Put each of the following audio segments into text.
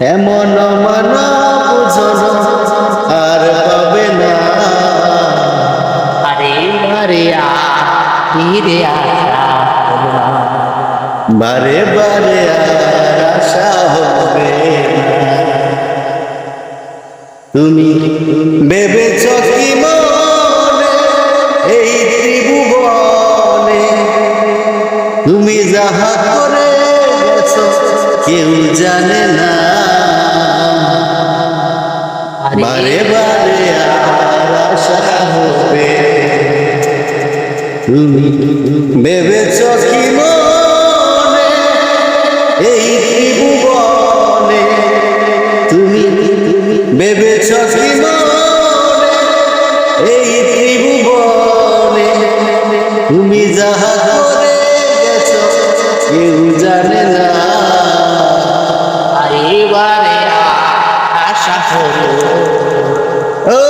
এমন মানা আর পাবে না। আরে আরে আ ফিরে আসা বারে বারে আর আশা হবে তুমি ভেবেছ কি মনে এই ত্রিভুবনে? তুমি যাহা করে গেছো কেউ জানে না। বারে বারে হবে তুমি ভেবেছ কি মনে এই ত্রিভুবনে তুমি ভেবেছ কি মনে? এই ত্রিভুবনে। তুমি যাহা করে গেছ, কেউ জানে না আরে বারে আ আশা হলো ও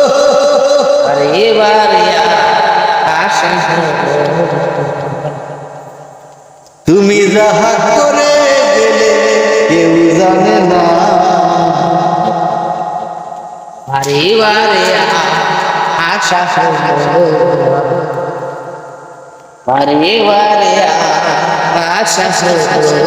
তুমি যাহা করে গেলে কেউ জানে না। আরে বারে আশা আরে বারে আশা না